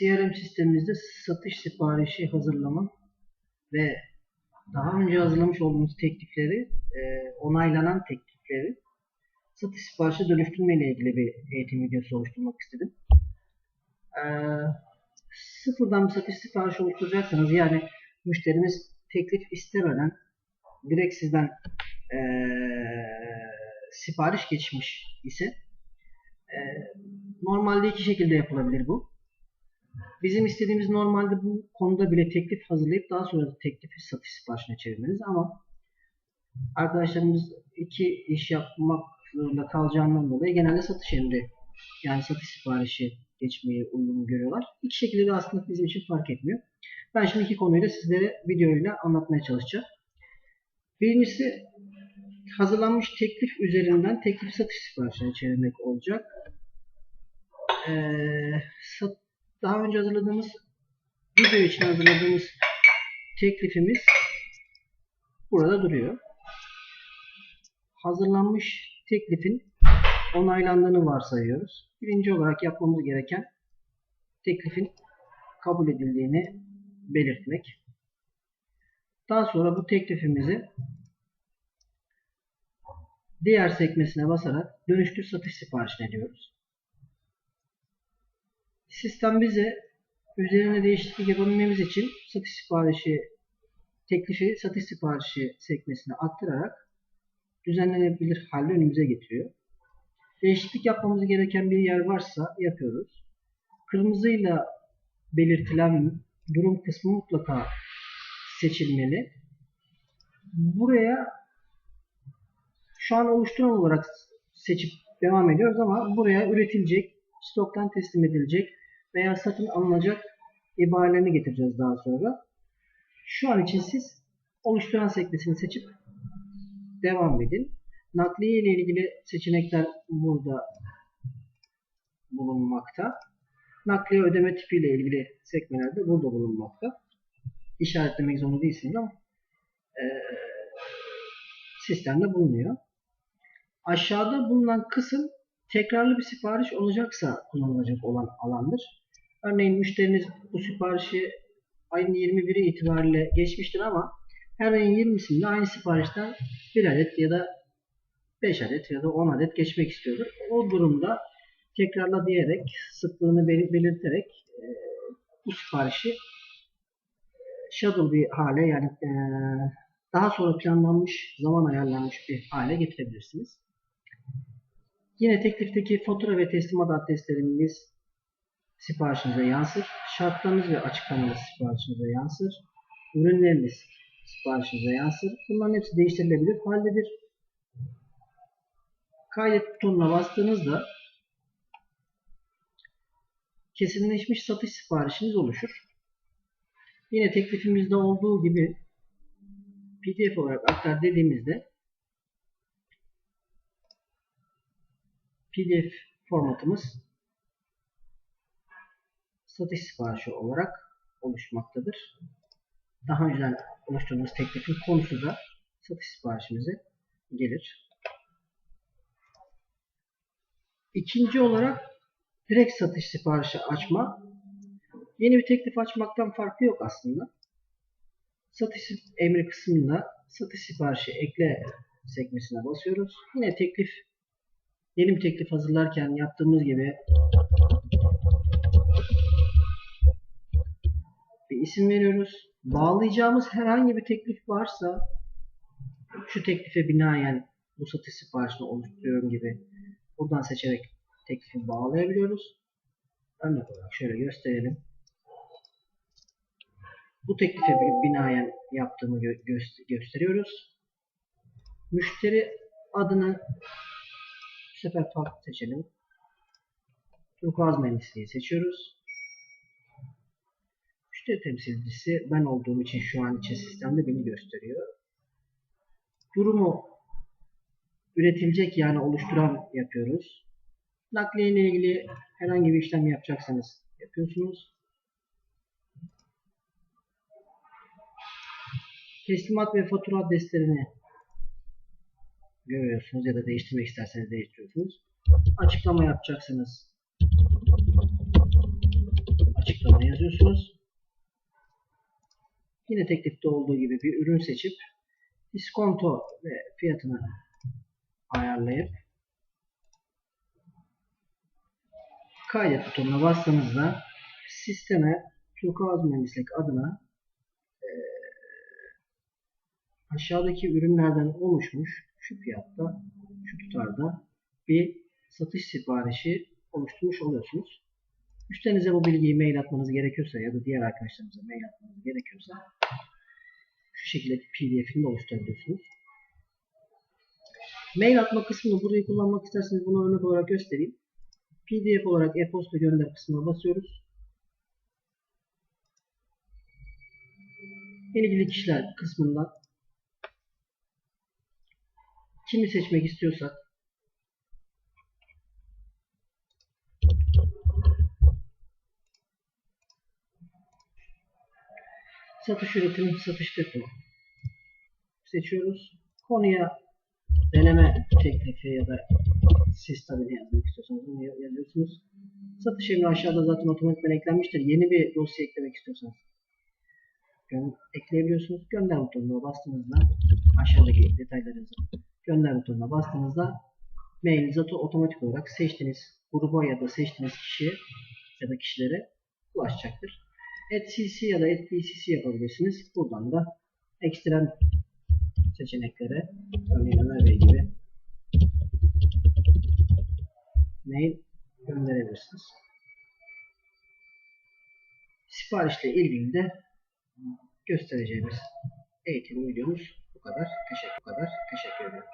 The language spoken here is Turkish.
CRM sistemimizde satış siparişi hazırlama ve daha önce hazırlamış olduğumuz teklifleri, e, onaylanan teklifleri satış siparişe dönüştürme ile ilgili bir eğitim videosu oluşturmak istedim. E, sıfırdan bir satış siparişi oluşturacaksanız yani müşterimiz teklif istemeden direkt sizden e, sipariş geçmiş ise e, normalde iki şekilde yapılabilir bu. Bizim istediğimiz normalde bu konuda bile teklif hazırlayıp daha sonra da teklifi satış siparişine çevirmeniz ama arkadaşlarımız iki iş yapmak zorunda kalacağından dolayı genelde satış emri yani satış siparişi geçmeyi uygun görüyorlar. İki şekilde de aslında bizim için fark etmiyor. Ben şimdi iki konuyu da sizlere videoyla anlatmaya çalışacağım. Birincisi hazırlanmış teklif üzerinden teklif satış siparişine çevirmek olacak. Ee, sat, daha önce hazırladığımız video için hazırladığımız teklifimiz burada duruyor. Hazırlanmış teklifin onaylandığını varsayıyoruz. Birinci olarak yapmamız gereken teklifin kabul edildiğini belirtmek. Daha sonra bu teklifimizi diğer sekmesine basarak dönüştür satış siparişine diyoruz. Sistem bize üzerine değişiklik yapabilmemiz için satış siparişi teklifi satış siparişi sekmesine aktırarak düzenlenebilir halde önümüze getiriyor. Değişiklik yapmamız gereken bir yer varsa yapıyoruz. Kırmızıyla belirtilen durum kısmı mutlaka seçilmeli. Buraya şu an oluşturan olarak seçip devam ediyoruz ama buraya üretilecek, stoktan teslim edilecek veya satın alınacak ibarelerini getireceğiz daha sonra. Şu an için siz oluşturan sekmesini seçip devam edin. Nakliye ile ilgili seçenekler burada bulunmakta. Nakliye ödeme tipi ile ilgili sekmeler de burada bulunmakta. İşaretlemek zorunda değilsiniz ama e, sistemde bulunuyor. Aşağıda bulunan kısım tekrarlı bir sipariş olacaksa kullanılacak olan alandır. Örneğin müşteriniz bu siparişi ayın 21'i itibariyle geçmiştir ama her ayın 20'sinde aynı siparişten 1 adet ya da 5 adet ya da 10 adet geçmek istiyordur. O durumda tekrarla diyerek sıklığını belirterek e, bu siparişi schedule bir hale yani e, daha sonra planlanmış, zaman ayarlanmış bir hale getirebilirsiniz. Yine teklifteki fatura ve teslimat adresleriniz siparişinize yansır. Şartlarınız ve açıklamanız siparişinize yansır. Ürünleriniz siparişinize yansır. Bunların hepsi değiştirilebilir haldedir. Kaydet butonuna bastığınızda kesinleşmiş satış siparişiniz oluşur. Yine teklifimizde olduğu gibi PDF olarak aktar dediğimizde PDF formatımız satış siparişi olarak oluşmaktadır. Daha önceden oluşturduğumuz teklifin konusu da satış siparişimize gelir. İkinci olarak direkt satış siparişi açma. Yeni bir teklif açmaktan farkı yok aslında. Satış emri kısmında satış siparişi ekle sekmesine basıyoruz. Yine teklif yeni bir teklif hazırlarken yaptığımız gibi isim veriyoruz. Bağlayacağımız herhangi bir teklif varsa şu teklife binaen bu satış siparişini oluşturuyorum gibi buradan seçerek teklifi bağlayabiliyoruz. Örnek olarak şöyle gösterelim. Bu teklife binaen yaptığımı gö gösteriyoruz. Müşteri adını bu sefer farklı seçelim. Turkuaz mühendisliği seçiyoruz. Müşteri temsilcisi ben olduğum için şu an için sistemde beni gösteriyor. Durumu üretilecek yani oluşturan yapıyoruz. Nakliye ile ilgili herhangi bir işlem yapacaksanız yapıyorsunuz. Teslimat ve fatura adreslerini görüyorsunuz ya da değiştirmek isterseniz değiştiriyorsunuz. Açıklama yapacaksınız. açıklamaya yazıyorsunuz. Yine teklifte olduğu gibi bir ürün seçip diskonto ve fiyatını ayarlayıp kaydet butonuna bastığınızda sisteme Turkuaz Mühendislik adına eee, aşağıdaki ürünlerden oluşmuş şu fiyatta, şu tutarda bir satış siparişi oluşturmuş oluyorsunuz. Müşterinize bu bilgiyi mail atmanız gerekiyorsa ya da diğer arkadaşlarınıza mail atmanız gerekiyorsa şu şekilde pdf'ini oluşturabiliyorsunuz. Mail atma kısmını burayı kullanmak isterseniz bunu örnek olarak göstereyim. PDF olarak e-posta gönder kısmına basıyoruz. İlgili kişiler kısmından kimi seçmek istiyorsak satış üretim, satış depo seçiyoruz. Konuya deneme teklifi ya da siz tabii ne yazmak istiyorsanız bunu yazıyorsunuz. Satış emri aşağıda zaten otomatikman eklenmiştir. Yeni bir dosya eklemek istiyorsanız ekleyebiliyorsunuz. Gönder butonuna bastığınızda aşağıdaki detayları yazın. Gönder butonuna bastığınızda mailiniz auto- otomatik olarak seçtiğiniz gruba ya da seçtiğiniz kişiye ya da kişilere ulaşacaktır. CC ya da BCC yapabilirsiniz. Buradan da ekstrem seçeneklere örneğin Ömer Bey gibi mail gönderebilirsiniz. Siparişle ilgili de göstereceğimiz eğitim videomuz bu kadar. Teşekkür, bu kadar. Teşekkür ederim.